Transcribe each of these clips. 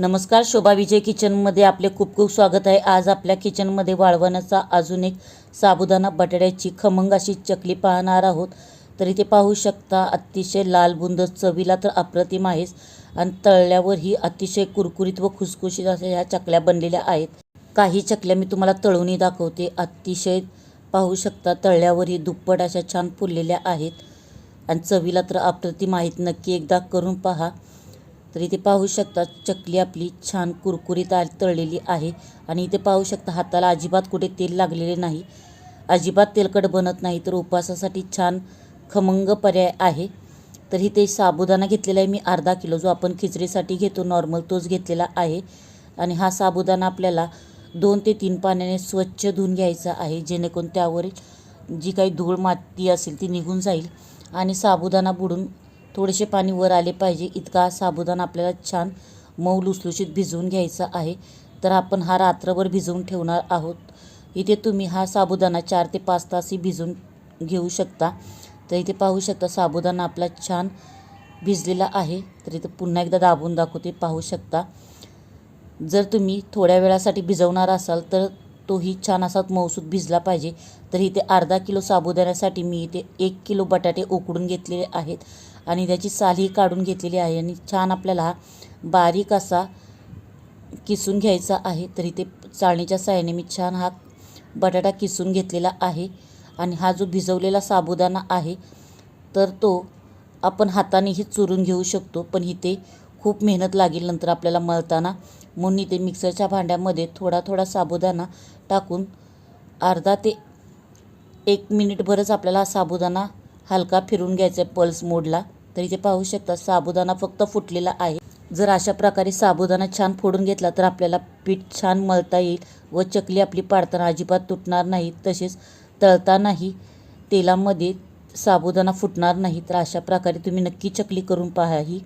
नमस्कार शोभा विजय किचनमध्ये आपले खूप खूप स्वागत आहे. आज आपल्या किचनमध्ये वाळवणाचा अजून एक साबुदाणा बटाट्याची खमंग अशी चकली पाहणार आहोत. तर इथे पाहू शकता अतिशय लाल बुंद चवीला तर अप्रतिम आहेच. आणि तळल्यावर ही अतिशय कुरकुरीत व खुसखुशीत अशा ह्या चकल्या बनलेल्या आहेत. काही चकल्या मी तुम्हाला तळूनही दाखवते. अतिशय पाहू शकता तळल्यावर ही दुप्पट अशा छान फुललेल्या आहेत. आणि चवीला तर अप्रतिम आहेत. नक्की एकदा करून पहा. तर इथे पाहू शकता चकली आपली छान कुरकुरीत तळलेली आहे आणि इथे पाहू शकता हाताला अजिबात कुठे तेल लागलेले नाही. अजिबात तेलकट बनत नाही तर उपवासासाठी छान खमंग पर्याय आहे. तर इथे साबुदाणा घेतलेला आहे मी अर्धा किलो जो आपण खिचडीसाठी घेतो नॉर्मल तोच घेतलेला आहे. आणि हा साबुदाणा आपल्याला दोन ते तीन पाण्याने स्वच्छ धुवून घ्यायचा आहे जेणेकरून त्यावरील जी काही धूळ माती असेल ती निघून जाईल. आणि साबुदाणा बुडून थोडेसे पाणी वर आले पाहिजे. इतका साबुदाणा आपल्याला छान मऊ लुसलुशीत भिजवून घ्यायचा आहे. तर आपण हा रात्रभर भिजवून ठेवणार आहोत. इथे तुम्ही हा साबुदाणा चार ते पाच तासही भिजवून घेऊ शकता. तर इथे पाहू शकता साबुदाणा आपला छान भिजलेला आहे. तर इथे पुन्हा एकदा दाबून दाखवते पाहू शकता. जर तुम्ही थोड्या वेळासाठी भिजवणार असाल तर तोही छान असा मौसूद भिजला पाहिजे. तर इथे अर्धा किलो साबुदाण्यासाठी मी इथे एक किलो बटाटे उकडून घेतलेले आहेत. आणि त्याची सालही काढून घेतलेली आहे आणि छान आपल्याला बारीक असा किसून घ्यायचा आहे तर इथे चाळणीच्या साहाय्याने मी छान हा बटाटा किसून घेतलेला आहे. आणि हा जो भिजवलेला साबुदाणा आहे तर तो आपण हातानेही चुरून घेऊ शकतो पण इथे खूप मेहनत लागेल नंतर आपल्याला मळताना. म्हणून इथे मिक्सरच्या भांड्यामध्ये थोडा थोडा साबुदाणा टाकून अर्धा ते एक मिनिटभरच आपल्याला साबुदाणा हलका फिरून घ्यायचा आहे पल्स मोडला. तर इथे पाहू शकता साबुदाणा फक्त फुटलेला आहे. जर अशा प्रकारे साबुदाणा छान फोडून घेतला तर आपल्याला पीठ छान मळता येईल व चकली आपली पाडताना अजिबात तुटणार नाही. तसेच तळतानाही तेलामध्ये साबुदाणा फुटणार नाही. तर अशा प्रकारे तुम्ही नक्की चकली करून पहा ही.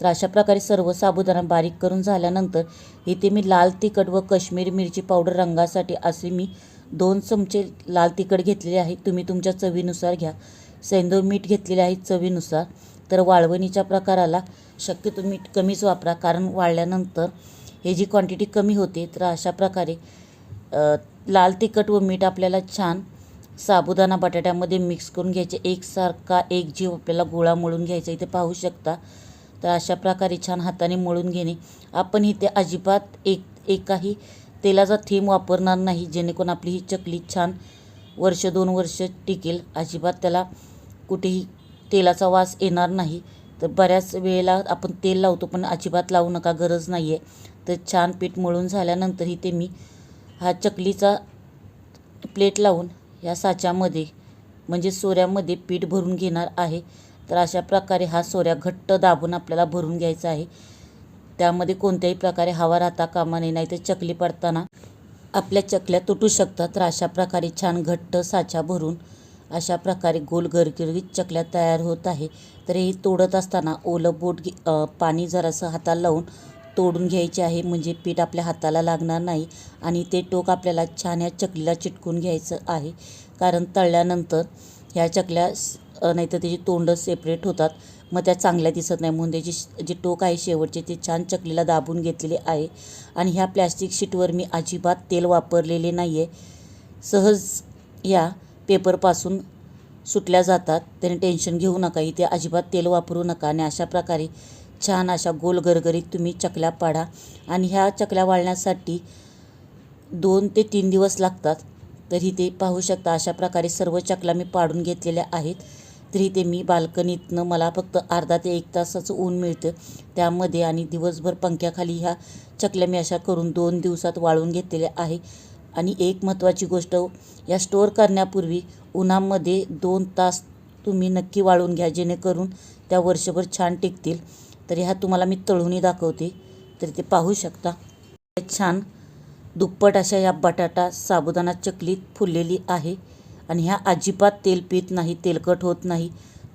तर अशा प्रकारे सर्व साबुदाणा बारीक करून झाल्यानंतर इथे मी लाल तिखट व काश्मीरी मिरची पावडर रंगासाठी असे मी दोन चमचे लाल तिखट घेतलेले आहे. तुम्ही तुमच्या चवीनुसार घ्या. सेंदो मीठ घेतलेले आहे चवीनुसार. तर वाळवणीच्या प्रकाराला शक्यतो मीठ कमीच वापरा. कारण वाळल्यानंतर हे जी क्वांटिटी कमी होते तर अशा प्रकारे लाल तिखट व मीठ आपल्याला छान साबुदाणा बटाट्यामध्ये मिक्स करून घ्यायचे. एकसारखा एक जीव आपल्याला गोळा मळून घ्यायचा. इथे पाहू शकता. तर अशा प्रकारे छान हाताने मळून घेणे. आपण इथे अजिबात एक एकाही तेलाचा थेंब वापरणार नाही. जेणेकरून आपली ही चकली छान वर्ष दोन वर्ष टिकेल. अजिबात त्याला कुठेही तेलाचा वास येणार नाही. तर बऱ्याच वेळेला आपण तेल लावतो पण अजिबात लावू नका गरज नाही आहे तर छान पीठ मळून झाल्यानंतर इथे मी हा चकलीचा प्लेट लावून या साच्यामध्ये म्हणजे सोऱ्यामध्ये पीठ भरून घेणार आहे. तर अशा प्रकारे हा सोऱ्या घट्ट दाबून आपल्याला भरून घ्यायचा आहे. त्यामध्ये कोणत्याही प्रकारे हवा राहता कामा नये नाही तर चकली पडताना आपल्या चकल्या तुटू शकतात. तर अशा प्रकारे छान घट्ट साचा भरून अशा प्रकारे गोल गरगरीत चकल्या तयार होत आहे. तर हे तोडत असताना ओलं बोट घे पाणी जरासं हाताला लावून तोडून घ्यायचे आहे. म्हणजे पीठ आपल्या हाताला लागणार नाही आणि ते टोक आपल्याला छान ह्या चकलीला चिटकून घ्यायचं आहे. कारण तळल्यानंतर ह्या चकल्या नाही तर त्याची तोंड सेपरेट होतात. मग त्या चांगल्या दिसत नाही. म्हणून त्याची जे टोक आहे शेवटचे ते छान चकलीला दाबून घेतलेले आहे. आणि ह्या प्लॅस्टिक शीटवर मी अजिबात तेल वापरलेले नाही आहे सहज या पेपरपासून सुटल्या जातात. त्याने टेन्शन घेऊ नका इथे अजिबात तेल वापरू नका आणि अशा प्रकारे छान अशा गोल गरगरीत तुम्ही चकल्या पाडा आणि ह्या चकल्या वाळण्यासाठी दोन ते तीन दिवस लागतात. तर इथे पाहू शकता अशा प्रकारे सर्व चकल्या मी पाडून घेतलेल्या आहेत. तर इथे मी बाल्कनीतनं मला फक्त अर्धा ते एक तासाचं ऊन मिळतं त्यामध्ये आणि दिवसभर पंख्याखाली ह्या चकल्या मी अशा करून दोन दिवसात वाळून घेतलेल्या आहे. आणि एक महत्त्वाची गोष्ट हो, या स्टोअर करण्यापूर्वी उन्हामध्ये दोन तास तुम्ही नक्की वाळून घ्या जेणेकरून त्या वर्षभर छान टिकतील. तर ह्या तुम्हाला मी तळूनही दाखवते. तर ते पाहू शकता. छान दुप्पट अशा या बटाटा साबुदाणा चकलीत फुललेली आहे आणि ह्या अजिबात तेल पित नाही तेलकट होत नाही.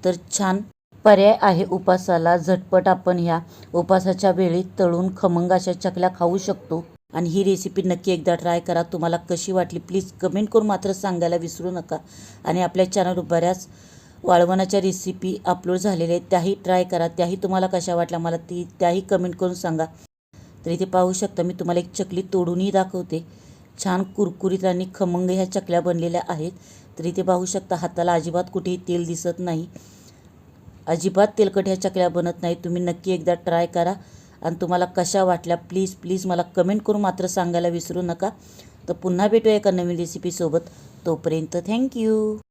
तर छान पर्याय आहे उपासाला. झटपट आपण ह्या उपासाच्या वेळी तळून खमंग अशा चकल्या खाऊ शकतो. आणि ही रेसिपी नक्की एकदा ट्राय करा. तुम्हाला कशी वाटली प्लीज कमेंट करून मात्र सांगायला विसरू नका. आणि आपल्या चॅनलवर बऱ्याच वाळवणाच्या रेसिपी अपलोड झालेल्या आहेत त्याही ट्राय करा. त्याही तुम्हाला कशा वाटल्या मला ती त्याही कमेंट करून सांगा. तर इथे पाहू शकता मी तुम्हाला एक चकली तोडूनही दाखवते. छान कुरकुरीत आणि खमंग ह्या चकल्या बनलेल्या आहेत. तर इथे पाहू शकता हाताला अजिबात कुठेही तेल दिसत नाही. अजिबात तेलकट ह्या चकल्या बनत नाही. तुम्ही नक्की एकदा ट्राय करा. आणि तुम्हाला कशा वाटल्या प्लीज प्लीज मला कमेंट करून मात्र सांगायला विसरू नका. तर पुन्हा भेटूया एका नवीन रेसिपीसोबत तोपर्यंत थँक्यू